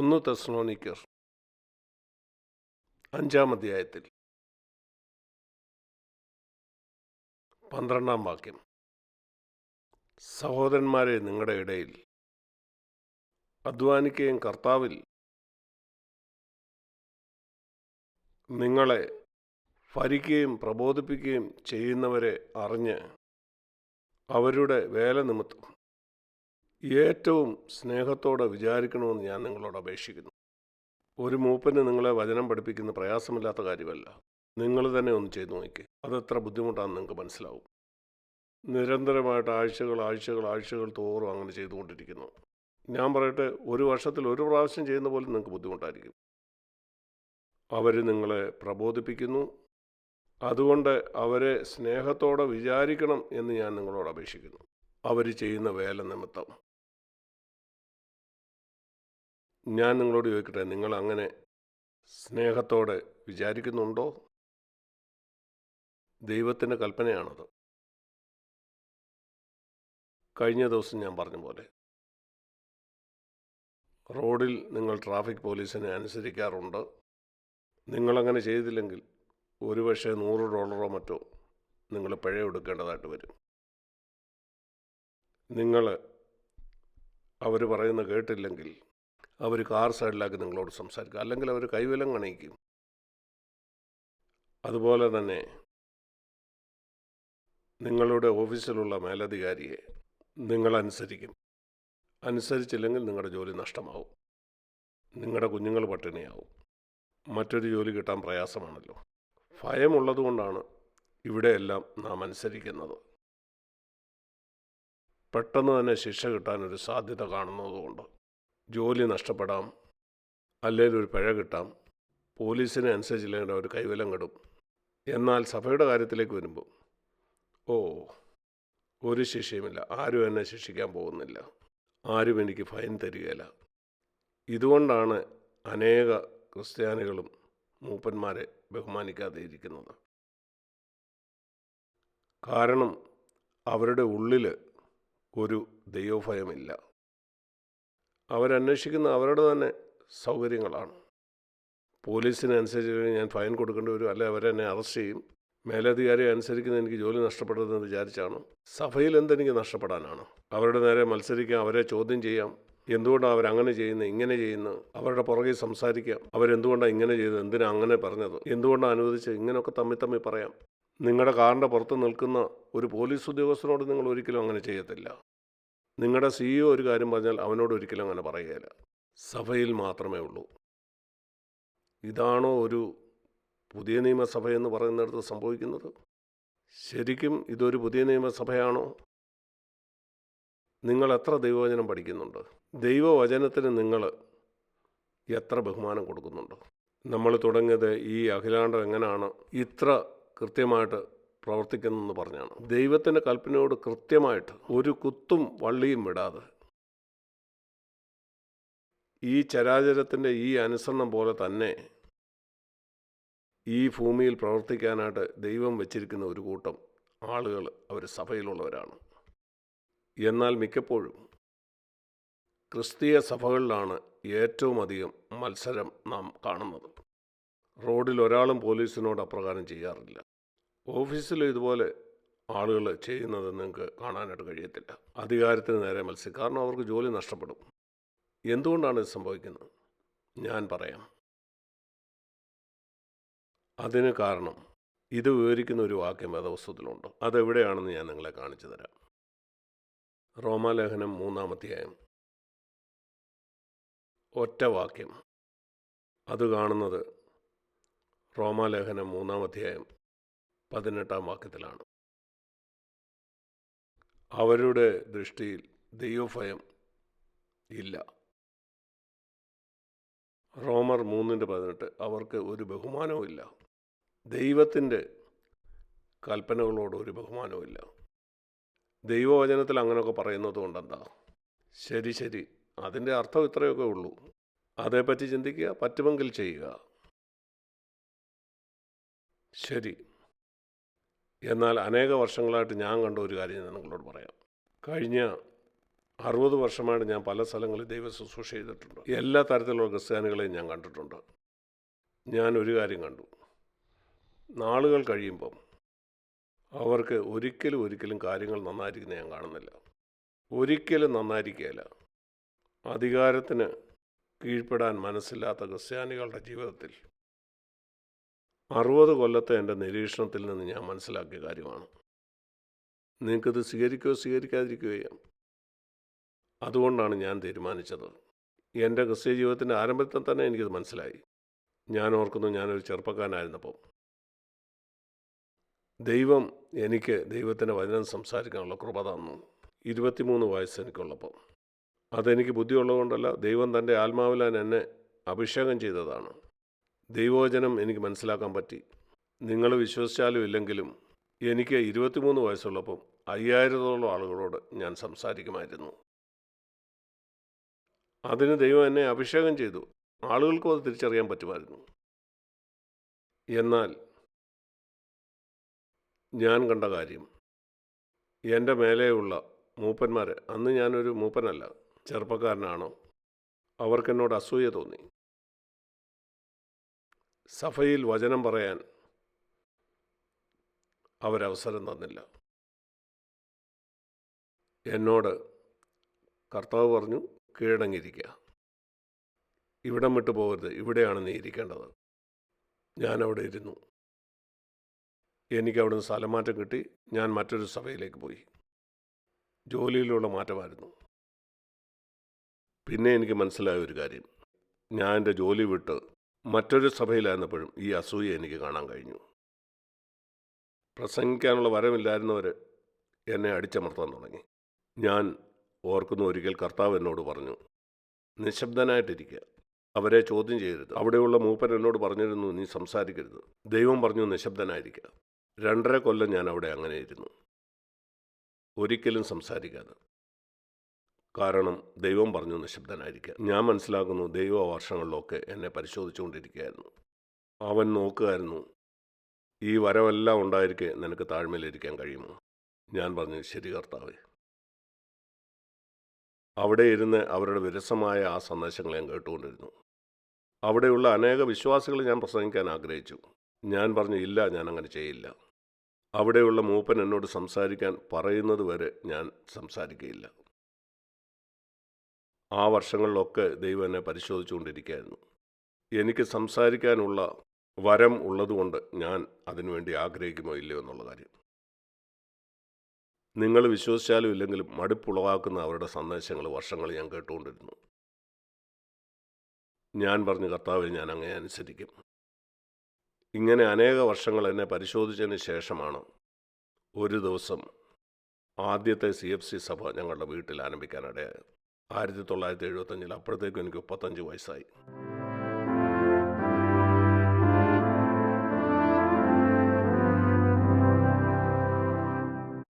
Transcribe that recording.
ഒന്ന് തെസ്ലോണിക്കർ അഞ്ചാം അധ്യായത്തിൽ പന്ത്രണ്ടാം വാക്യം. സഹോദരന്മാരെ നിങ്ങളുടെ ഇടയിൽ. അധ്വാനിക്കുകയും കർത്താവിൽ. നിങ്ങളെ ഭരിക്കുകയും പ്രബോധിപ്പിക്കുകയും ചെയ്യുന്നവരെ അറിഞ്ഞ് അവരുടെ വേല നിമിത്തം ഏറ്റവും സ്നേഹത്തോടെ വിചാരിക്കണമെന്ന് ഞാൻ നിങ്ങളോട് അപേക്ഷിക്കുന്നു. ഒരു മൂപ്പന് നിങ്ങളെ വചനം പഠിപ്പിക്കുന്ന പ്രയാസമില്ലാത്ത കാര്യമല്ല. നിങ്ങൾ തന്നെ ഒന്ന് ചെയ്തു നോക്കി. അതെത്ര ബുദ്ധിമുട്ടാണെന്ന് നിങ്ങൾക്ക് മനസ്സിലാവും. നിരന്തരമായിട്ട് ആഴ്ചകൾ ആഴ്ചകൾ ആഴ്ചകൾ തോറും അങ്ങനെ ചെയ്തുകൊണ്ടിരിക്കുന്നു. ഞാൻ പറയട്ടെ ഒരു വർഷത്തിൽ ഒരു പ്രാവശ്യം ചെയ്യുന്ന പോലെ നിങ്ങൾക്ക് ബുദ്ധിമുട്ടായിരിക്കും. അവർ നിങ്ങളെ പ്രബോധിപ്പിക്കുന്നു. അതുകൊണ്ട് അവരെ സ്നേഹത്തോടെ വിചാരിക്കണം എന്ന് ഞാൻ നിങ്ങളോട് അപേക്ഷിക്കുന്നു. അവർ ചെയ്യുന്ന വേല നിമിത്തം. ഞാൻ നിങ്ങളോട് ചോദിക്കട്ടെ നിങ്ങൾ അങ്ങനെ സ്നേഹത്തോടെ വിചാരിക്കുന്നുണ്ടോ? ദൈവത്തിന്റെ കൽപ്പനയാണത്. കഴിഞ്ഞ ദിവസം ഞാൻ പറഞ്ഞ പോലെ റോഡിൽ നിങ്ങൾ ട്രാഫിക് പോലീസിനെ അനുസരിക്കാറുണ്ട്. നിങ്ങളങ്ങനെ ചെയ്തില്ലെങ്കിൽ ഒരുപക്ഷെ നൂറ് ഡോളറോ മറ്റോ നിങ്ങൾ പിഴ എടുക്കേണ്ടതായിട്ട് വരും. നിങ്ങൾ അവർ പറയുന്ന കേട്ടില്ലെങ്കിൽ അവർ കാർ സൈഡിലാക്കി നിങ്ങളോട് സംസാരിക്കും. അല്ലെങ്കിൽ അവർ കൈവലം കാണിക്കും അതുപോലെ തന്നെ നിങ്ങളുടെ ഓഫീസിലുള്ള മേലധികാരിയെ നിങ്ങൾ അനുസരിക്കും. അനുസരിച്ചില്ലെങ്കിൽ നിങ്ങളുടെ ജോലി നഷ്ടമാവും. നിങ്ങളുടെ കുഞ്ഞുങ്ങൾ പട്ടിണിയാവും. മറ്റൊരു ജോലി കിട്ടാൻ പ്രയാസമാണല്ലോ. ഭയമുള്ളതുകൊണ്ടാണ് ഇവിടെയെല്ലാം നാം അനുസരിക്കുന്നത്. പെട്ടെന്ന് തന്നെ ശിക്ഷ കിട്ടാനൊരു സാധ്യത കാണുന്നതുകൊണ്ട്. ജോലി നഷ്ടപ്പെടാം. അല്ലെങ്കിൽ ഒരു പിഴ കിട്ടാം. പോലീസിനെ അനുസരിച്ചില്ലെങ്കിൽ അവർ കൈവലം കെടും. എന്നാൽ സഭയുടെ കാര്യത്തിലേക്ക് വരുമ്പോൾ ഓ ഒരു ശിക്ഷയുമില്ല. ആരും എന്നെ ശിക്ഷിക്കാൻ പോകുന്നില്ല. ആരും എനിക്ക് ഫൈൻ തരികയില്ല. ഇതുകൊണ്ടാണ് അനേക ക്രിസ്ത്യാനികളും മൂപ്പന്മാരെ ബഹുമാനിക്കാതെ ഇരിക്കുന്നത് കാരണം അവരുടെ ഉള്ളിൽ ഒരു ദൈവഭയമില്ല. അവരന്വേഷിക്കുന്ന അവരുടെ തന്നെ സൗകര്യങ്ങളാണ്. പോലീസിന് അനുസരിച്ച് ഞാൻ ഫൈൻ കൊടുക്കേണ്ടി വരും. അല്ലെ അവരെന്നെ അറസ്റ്റ് ചെയ്യും. മേലധികാരി അനുസരിക്കുന്ന എനിക്ക് ജോലി നഷ്ടപ്പെട്ടതെന്ന് വിചാരിച്ചാണ്? സഭയിൽ എന്തെനിക്ക് നഷ്ടപ്പെടാനാണ്? അവരുടെ നേരെ മത്സരിക്കാം അവരെ ചോദ്യം ചെയ്യാം. എന്തുകൊണ്ടാണ് അവരങ്ങനെ ചെയ്യുന്നത് ഇങ്ങനെ ചെയ്യുന്നത്? അവരുടെ പുറകെ സംസാരിക്കാം. അവരെന്തുകൊണ്ടാണ് ഇങ്ങനെ ചെയ്തത്? എന്തിനാണ് അങ്ങനെ പറഞ്ഞത്? എന്തുകൊണ്ടാണ് അനുവദിച്ചത്? ഇങ്ങനെയൊക്കെ തമ്മിൽ തമ്മിൽ പറയാം. നിങ്ങളുടെ കാറിന്റെ പുറത്ത് നിൽക്കുന്ന ഒരു പോലീസ് ഉദ്യോഗസ്ഥനോട് നിങ്ങൾ ഒരിക്കലും അങ്ങനെ ചെയ്യത്തില്ല. നിങ്ങളുടെ സിഇഒ ഒരു കാര്യം പറഞ്ഞാൽ അവനോട് ഒരിക്കലും അങ്ങനെ പറയുകയില്ല. സഭയിൽ മാത്രമേ ഉള്ളൂ. ഇതാണോ ഒരു പുതിയ നിയമസഭ എന്ന് പറയുന്നിടത്ത് സംഭവിക്കുന്നത്? ശരിക്കും ഇതൊരു പുതിയ നിയമസഭയാണോ? നിങ്ങൾ എത്ര ദൈവവചനം പഠിക്കുന്നുണ്ട്? ദൈവവചനത്തിന് നിങ്ങൾ എത്ര ബഹുമാനം കൊടുക്കുന്നുണ്ട്? നമ്മൾ തുടങ്ങിയത് ഈ അഖിലാണ്ടം എങ്ങനെയാണ് ഇത്ര കൃത്യമായിട്ട് പ്രവർത്തിക്കുന്നതെന്ന് പറഞ്ഞാണ്. ദൈവത്തിന്റെ കൽപ്പനയോട് കൃത്യമായിട്ട് ഒരു കുത്തും വള്ളിയും വിടാതെ ഈ ചരാചരത്തിന്റെ ഈ അനുസരണം പോലെ തന്നെ ഈ ഭൂമിയിൽ പ്രവർത്തിക്കാനായിട്ട് ദൈവം വച്ചിരിക്കുന്ന ഒരു കൂട്ടം ആളുകൾ അവർ സഭയിലുള്ളവരാണ്. എന്നാൽ മിക്കപ്പോഴും ക്രിസ്തീയ സഭകളിലാണ് ഏറ്റവും അധികം മത്സരം നാം കാണുന്നത്. റോഡിൽ ഒരാളും പോലീസിനോട് അപ്രകാരം ചെയ്യാറില്ല. ഓഫീസിൽ ഇതുപോലെ ആളുകൾ ചെയ്യുന്നത് നിങ്ങൾക്ക് കാണാനായിട്ട് കഴിയത്തില്ല. അധികാരത്തിന് നേരെ മത്സ്യം കാരണം അവർക്ക് ജോലി നഷ്ടപ്പെടും. എന്തുകൊണ്ടാണ് ഇത് സംഭവിക്കുന്നത്? ഞാൻ പറയാം. അതിന് കാരണം ഇത് വിവരിക്കുന്ന ഒരു വാക്യം വേദവസ്തുത്തിലുണ്ട് അതെവിടെയാണെന്ന് ഞാൻ നിങ്ങളെ കാണിച്ചു തരാം. റോമാലേഖനം മൂന്നാമധ്യായം ഒറ്റ വാക്യം. അത് കാണുന്നത് റോമാലേഖനം മൂന്നാമധ്യായം പതിനെട്ടാം വാക്യത്തിലാണ്. അവരുടെ ദൃഷ്ടിയിൽ ദൈവഭയം ഇല്ല. റോമർ മൂന്നിന്റെ പതിനെട്ട് അവർക്ക് ഒരു ബഹുമാനവും ഇല്ല. ദൈവത്തിന്റെ കൽപ്പനകളോട് ഒരു ബഹുമാനവും ഇല്ല. ദൈവവചനത്തിൽ അങ്ങനെയൊക്കെ പറയുന്നത് കൊണ്ടെന്താ? ശരി ശരി. അതിന്റെ അർത്ഥം ഇത്രയൊക്കെ ഉള്ളൂ. അതേപ്പറ്റി ചിന്തിക്കുക പറ്റുമെങ്കിൽ ചെയ്യുക. ശരി. എന്നാൽ അനേക വർഷങ്ങളായിട്ട് ഞാൻ കണ്ട ഒരു കാര്യം ഞാൻ നിങ്ങളോട് പറയാം. കഴിഞ്ഞ അറുപത് വർഷമായിട്ട് ഞാൻ പല സ്ഥലങ്ങളിൽ ദൈവ ശുശ്രൂഷ ചെയ്തിട്ടുണ്ട്. എല്ലാ തരത്തിലുള്ള ക്രിസ്ത്യാനികളെയും ഞാൻ കണ്ടിട്ടുണ്ട്. ഞാൻ ഒരു കാര്യം കണ്ടു. നാളുകൾ കഴിയുമ്പം അവർക്ക് ഒരിക്കലും ഒരിക്കലും കാര്യങ്ങൾ നന്നായിരിക്കുന്ന ഞാൻ കാണുന്നില്ല. ഒരിക്കലും നന്നായിരിക്കുകയില്ല. അധികാരത്തിന് കീഴ്പ്പെടാൻ മനസ്സില്ലാത്ത ക്രിസ്ത്യാനികളുടെ ജീവിതത്തിൽ അറുപത് കൊല്ലത്തെ എന്റെ നിരീക്ഷണത്തിൽ നിന്ന് ഞാൻ മനസ്സിലാക്കിയ കാര്യമാണ്. നിങ്ങൾക്കിത് സ്വീകരിക്കുകയോ സ്വീകരിക്കാതിരിക്കുകയോ അതുകൊണ്ടാണ് ഞാൻ തീരുമാനിച്ചത്. എന്റെ ക്രിസ്ത്യ ജീവിതത്തിന്റെ ആരംഭത്തിൽ തന്നെ എനിക്കത് മനസ്സിലായി. ഞാൻ ഓർക്കുന്നു ഞാനൊരു ചെറുപ്പക്കാരനായിരുന്നപ്പോൾ. ദൈവം എനിക്ക് ദൈവത്തിന്റെ വചനം സംസാരിക്കാനുള്ള കൃപ തന്നു. ഇരുപത്തിമൂന്ന് വയസ്സ് എനിക്കുള്ളപ്പോൾ. അതെനിക്ക് ബുദ്ധിയുള്ളതുകൊണ്ടല്ല ദൈവം തന്റെ ആത്മാവിലാൻ എന്നെ അഭിഷേകം ചെയ്തതാണ്. ദൈവവചനം എനിക്ക് മനസ്സിലാക്കാൻ പറ്റി. നിങ്ങൾ വിശ്വസിച്ചാലും ഇല്ലെങ്കിലും എനിക്ക് ഇരുപത്തിമൂന്ന് വയസ്സുള്ളപ്പം അയ്യായിരത്തോളം ആളുകളോട് ഞാൻ സംസാരിക്കുമായിരുന്നു. അതിന് ദൈവം എന്നെ അഭിഷേകം ചെയ്തു. ആളുകൾക്കും അത് തിരിച്ചറിയാൻ പറ്റുമായിരുന്നു. എന്നാൽ ഞാൻ കണ്ട കാര്യം എന്റെ മേലെയുള്ള മൂപ്പന്മാർ അന്ന് ഞാനൊരു മൂപ്പനല്ല ചെറുപ്പക്കാരനാണോ. അവർക്കെന്നോട് അസൂയ തോന്നി. സഭയിൽ വചനം പറയാൻ അവരവസരം തന്നില്ല. എന്നോട് കർത്താവ് പറഞ്ഞു കീഴടങ്ങിയിരിക്കുക ഇവിടം വിട്ടു പോകരുത്. ഇവിടെയാണ് നീ ഇരിക്കേണ്ടത്. ഞാനവിടെ ഇരുന്നു. എനിക്ക് അവിടുന്ന് സ്ഥലമാറ്റം കിട്ടി. ഞാൻ മറ്റൊരു സഭയിലേക്ക് പോയി. ജോലിയിലുള്ള മാറ്റമായിരുന്നു. പിന്നെ എനിക്ക് മനസ്സിലായ ഒരു കാര്യം. ഞാൻ എന്റെ ജോലി വിട്ട് മറ്റൊരു സഭയിലായിരുന്നപ്പോഴും ഈ അസൂയ എനിക്ക് കാണാൻ കഴിഞ്ഞു. പ്രസംഗിക്കാനുള്ള വരമില്ലായിരുന്നവർ എന്നെ അടിച്ചമർത്താൻ തുടങ്ങി. ഞാൻ ഓർക്കുന്ന ഒരിക്കൽ കർത്താവ് എന്നോട് പറഞ്ഞു നിശബ്ദനായിട്ടിരിക്കുക അവരെ ചോദ്യം ചെയ്യരുത്. അവിടെയുള്ള മൂപ്പൻ എന്നോട് പറഞ്ഞിരുന്നു നീ സംസാരിക്കരുത്. ദൈവം പറഞ്ഞു നിശബ്ദനായിരിക്കുക രണ്ടര കൊല്ലം ഞാൻ അവിടെ അങ്ങനെ ഇരുന്നു ഒരിക്കലും സംസാരിക്കാതെ. കാരണം ദൈവം പറഞ്ഞു നിശബ്ദനായിരിക്കുക. ഞാൻ മനസ്സിലാക്കുന്നു ദൈവ വർഷങ്ങളിലൊക്കെ എന്നെ പരിശോധിച്ചുകൊണ്ടിരിക്കുകയായിരുന്നു. അവൻ നോക്കുമായിരുന്നു ഈ വരവെല്ലാം ഉണ്ടായിരിക്കെ നിനക്ക് താഴ്മയിലിരിക്കാൻ കഴിയുമോ? ഞാൻ പറഞ്ഞു ശരി കർത്താവേ. അവിടെ ഇരുന്ന് അവരുടെ വിരസമായ ആ സന്ദേശങ്ങൾ ഞാൻ കേട്ടുകൊണ്ടിരുന്നു. അവിടെയുള്ള അനേക വിശ്വാസികൾ ഞാൻ പ്രസംഗിക്കാൻ ആഗ്രഹിച്ചു. ഞാൻ പറഞ്ഞു ഇല്ല ഞാൻ അങ്ങനെ ചെയ്യില്ല. അവിടെയുള്ള മൂപ്പൻ എന്നോട് സംസാരിക്കാൻ പറയുന്നത് വരെ ഞാൻ സംസാരിക്കുകയില്ല ആ വർഷങ്ങളിലൊക്കെ ദൈവം എന്നെ പരിശോധിച്ചുകൊണ്ടിരിക്കുകയായിരുന്നു. എനിക്ക് സംസാരിക്കാനുള്ള വരം ഉള്ളതുകൊണ്ട് ഞാൻ അതിനുവേണ്ടി ആഗ്രഹിക്കുമോ ഇല്ലയോ എന്നുള്ള കാര്യം. നിങ്ങൾ വിശ്വസിച്ചാലും ഇല്ലെങ്കിലും മടുപ്പുളവാക്കുന്ന അവരുടെ സന്ദേശങ്ങൾ വർഷങ്ങൾ ഞാൻ കേട്ടുകൊണ്ടിരുന്നു. ഞാൻ പറഞ്ഞു കർത്താവ് ഞാൻ അങ്ങനെ അനുസരിക്കും. ഇങ്ങനെ അനേക വർഷങ്ങൾ എന്നെ പരിശോധിച്ചതിന് ശേഷമാണ് ഒരു ദിവസം ആദ്യത്തെ സി എഫ് സി സഭ ഞങ്ങളുടെ വീട്ടിൽ ആരംഭിക്കാനിടയായത് ആയിരത്തി തൊള്ളായിരത്തി എഴുപത്തഞ്ചിൽ അപ്പോഴത്തേക്കും എനിക്ക് മുപ്പത്തഞ്ച് വയസ്സായി.